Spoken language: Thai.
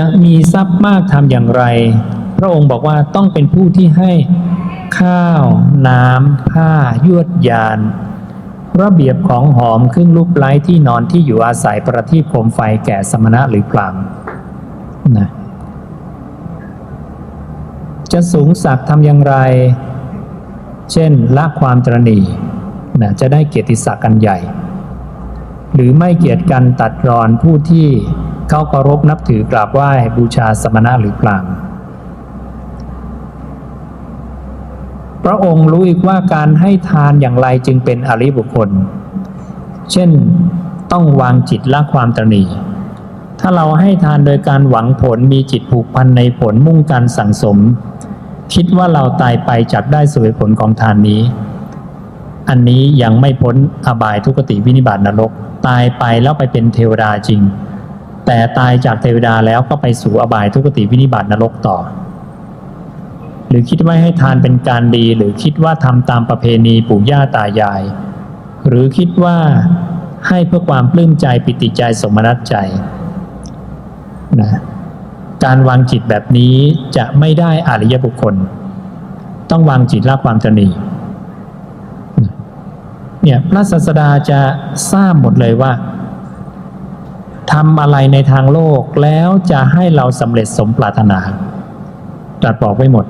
จะมีทรัพย์มากทำอย่างไร พระองค์บอกว่าต้องเป็นผู้ที่ให้ข้าว น้ำผ้ายวดยาน ระเบียบของหอมเครื่องลูกไล้ที่นอนที่อยู่อาศัยประทีปโคมไฟแก่สมณะหรือพรามนะจะสูงสักดิ์ทำอย่างไร เช่นละความตรณีนะจะได้เกียรติศักดิ์กันใหญ่ หรือไม่เกียรติกันตัดรอนผู้ที่ เขาเคารพนับถือกราบไหว้บูชาสมณะหรือพราหมพระองค์รู้อีกว่าการให้ทานอย่างไรจึงเป็นอริบุคคล เช่นต้องวางจิตละความตรณีถ้าเราให้ทานโดยการหวังผลมีจิตผูกพันในผลมุ่งการสั่งสม คิดว่าเราตายไปจักได้สวยผลของทานนี้ อันนี้ยังไม่พ้นอบายทุกติวินิบาตนรก ตายไปแล้วไปเป็นเทวดาจริง แต่ตายจากเทวดาแล้วก็ไปสู่อบายทุกติวินิบาตนรกต่อ หรือคิดว่าให้ทานเป็นการดี หรือคิดว่าทำตามประเพณีปู่ย่าตายาย หรือคิดว่าให้เพื่อความปลื้มใจปิติใจสมนัตใจนะการวางจิตแบบนี้จะไม่ได้อริยบุคคล ต้องวางจิตละความตรณีเนี่ยพระศาสดาจะทราบหมดเลยว่า ทำอะไรในทางโลกแล้วจะให้เราสำเร็จสมปรารถนาตรัสบอกไว้หมด